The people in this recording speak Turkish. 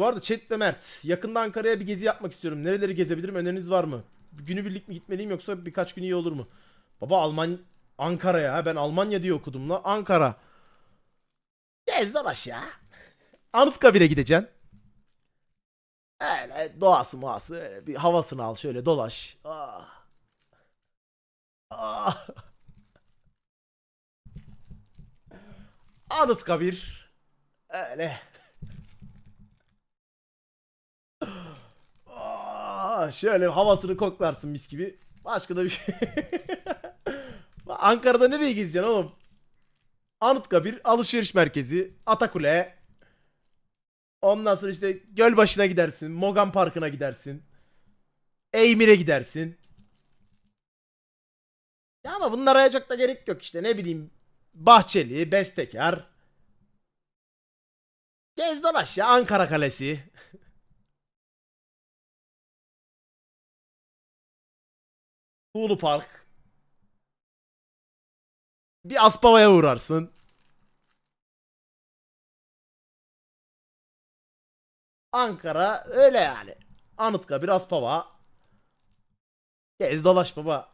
Bu arada Chat ve Mert yakında Ankara'ya bir gezi yapmak istiyorum. Nereleri gezebilirim? Öneriniz var mı? Günübirlik mi gitmeliyim yoksa birkaç gün iyi olur mu? Baba Alman Ankara'ya ben Almanya diye okudum la. Ankara. Gez dolaş ya. Anıtkabir'e gideceksin. Öyle doğası muası öyle bir havasını al şöyle dolaş. Ah. Ah. Anıtkabir. Öyle. Şöyle havasını koklarsın mis gibi. Başka da bir şey. Ankara'da nereye gezeceksin oğlum? Anıtkabir, alışveriş merkezi, Atakule. Ondan sonra işte Gölbaşı'na gidersin, Mogan Parkı'na gidersin. Eymir'e gidersin. Ya ama bunlara çok da gerek yok işte ne bileyim. Bahçeli, Bestekar. Gez dolaş ya Ankara Kalesi. Hulu Park. Bir Aspava'ya uğrarsın. Ankara öyle yani. Anıtkabir Aspava. Gez dolaş baba.